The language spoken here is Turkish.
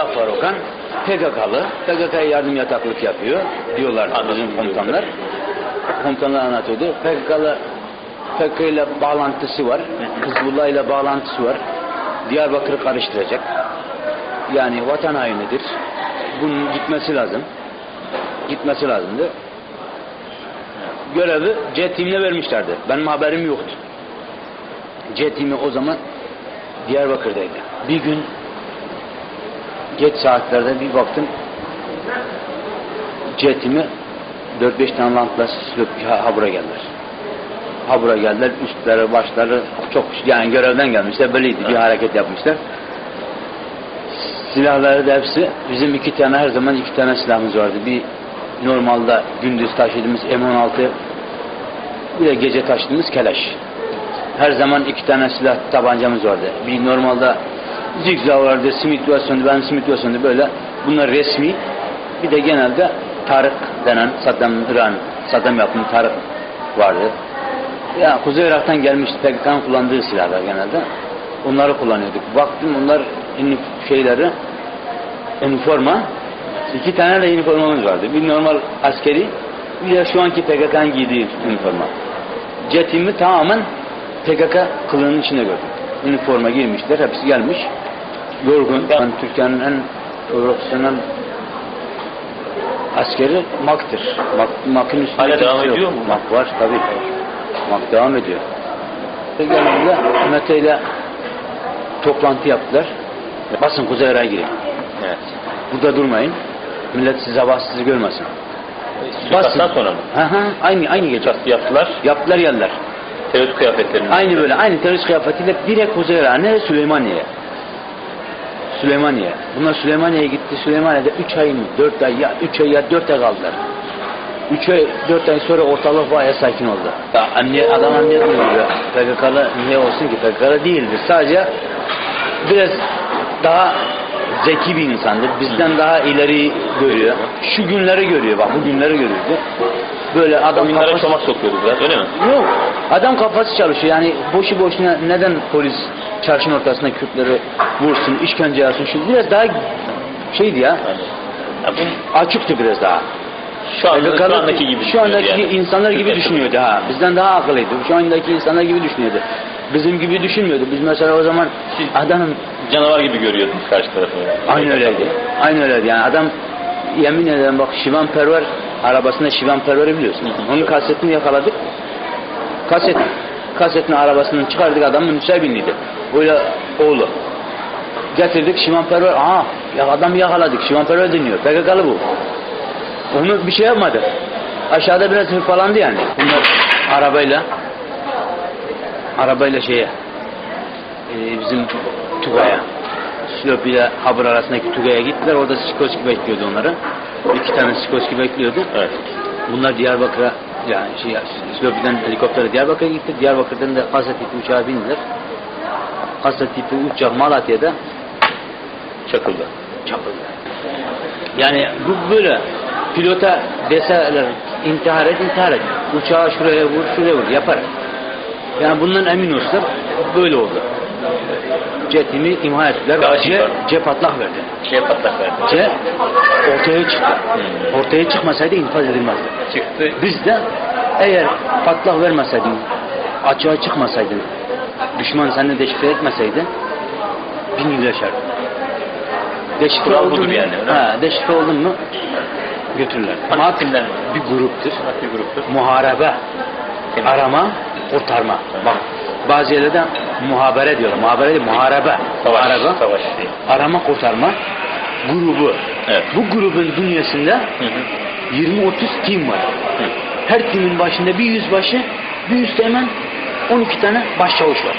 laf var Okan. PKK'lı. PKK'ya yardım yataklık yapıyor diyorlar bizim komutanlar. Komutanlar anlatıyordu. PKK'lı PKK ile bağlantısı var. Hizbullah ile bağlantısı var. Diyarbakır'ı karıştıracak. Yani vatan hainidir. Bunun gitmesi lazım. Gitmesi lazımdı. Görevi C timine vermişlerdi. Benim haberim yoktu. C timi o zaman Diyarbakır'daydı. Bir gün geç saatlerde bir baktım C timi 4-5 tane lantla ha, habura geldiler. Habura geldiler. Üstleri, başları çok yani görevden gelmişler. Böyleydi. Bir hareket yapmışlar. Silahları da hepsi bizim iki tane her zaman iki tane silahımız vardı. Bir normalde gündüz taşıdığımız M16 bir de gece taşıdığımız keleş. Her zaman iki tane silah tabancamız vardı. Bir normalde zigzag vardı, simit versiyonu, ben simit versiyonu böyle. Bunlar resmi. Bir de genelde Tarık denen Saddam İran, Saddam yapımı Tarık vardı. Ya Kuzey Irak'tan gelmiş PKK'nın kullandığı silahlar genelde. Onları kullanıyorduk. Baktım onlar şeyleri üniforma. iki tane de üniformamız vardı. Bir normal askeri, bir de şu anki PKK'nın giydiği üniforma. Cetimi tamamen PKK kılığının içine gördüm. Üniforma giymişler, hepsi gelmiş. Yorgun. Yani Türkiye'nin en profesyonel askeri MAK'tır. MAK, MAK'ın üstünde Hala devam yok. ediyor mu? MAK var tabii. MAK devam ediyor. Geldiğinde Mete ile toplantı yaptılar. Basın Kuzey Irak'a girin. Evet. Burada durmayın. Millet sizi sabah sizi görmesin. Suikasttan sonra mı? Hı hı, aynı aynı gece. Yaptılar. Yaptılar geldiler. Terörist kıyafetlerini. Aynı böyle, aynı terörist kıyafetiyle direkt Kuzey Irak'a. Nereye? Süleymaniye'ye. Süleymaniye. Bunlar Süleymaniye'ye gitti. Süleymaniye'de 3 ay mı? 4 ay ya 3 ay ya 4 ay kaldılar. 3 ay 4 ay sonra ortalık bayağı sakin oldu. Ya anne, adam anlayamıyor ya. PKK'lı niye olsun ki? PKK'lı değildir. Sadece biraz daha zeki bir insandır. Bizden daha ileri görüyor. Şu günleri görüyor bak bu günleri görüyordu. Böyle adam Oyunlara kafası- çomak sokuyordu biraz öyle mi? Yok. Adam kafası çalışıyor. Yani boşu boşuna neden polis çarşının ortasında Kürtleri vursun, işkence yapsın. Şu biraz daha şeydi ya. Yani, ya bu Açıktı biraz daha. şu, anda, şu andaki gibi şu andaki yani. insanlar gibi düşünüyordu ha. Bizden daha akıllıydı. Şu andaki insanlar gibi düşünüyordu. Bizim gibi düşünmüyordu. Biz mesela o zaman Siz- adamın Canavar gibi görüyordunuz karşı tarafı. Aynı öyleydi. Aynı öyleydi. Yani adam yemin ederim bak Şivan Perver arabasında Şivan Perver'i biliyorsun. Hı hı. Onun kasetini yakaladık. Kaset kasetini arabasından çıkardık adamın üstüne bindiydi. Böyle oğlu. Getirdik Şivan Perver. Aha ya adamı yakaladık. Şivan Perver dinliyor. PKK'lı bu. Onu bir şey yapmadı. Aşağıda biraz hırpalandı yani. Bunlar arabayla arabayla şeye e, bizim Tugay'a Silop ile Habur arasındaki Tugay'a gittiler. Orada Sikoski bekliyordu onları. İki tane Sikoski bekliyordu. Evet. Bunlar Diyarbakır'a yani şey, Silopi'den helikoptere Diyarbakır'a gitti. Diyarbakır'dan da Kasa tipi uçağa bindiler. Kasa tipi uçak Malatya'da Çakıldı. çapıldı. Yani bu böyle pilota deseler intihar et intihar et. Uçağı şuraya vur şuraya vur yapar. Yani bundan emin olsak böyle oldu. Cetimi imha ettiler. Daha C. C patlak verdi. Şey patlak verdi. C ortaya çıktı. Hmm. Ortaya çıkmasaydı infaz edilmezdi. Çıktı. Biz de eğer patlak vermeseydin, açığa çıkmasaydın, düşman seni deşifre etmeseydi, bin yıl yaşardın. Deşifre Kural budur mu, yani, ha, deşifre oldun mu götürürler. Var? bir gruptur. Bir gruptur. Muharebe, arama, kurtarma. Bak bazı yerlerde muhabere diyorlar. Muhabere değil, muharebe. Savaş. Araba, Savaş şey. arama, kurtarma grubu. Evet. Bu grubun Hı hı. 20-30 tim var. Her timin başında bir yüzbaşı, bir üsteğmen, 12 tane başçavuş var.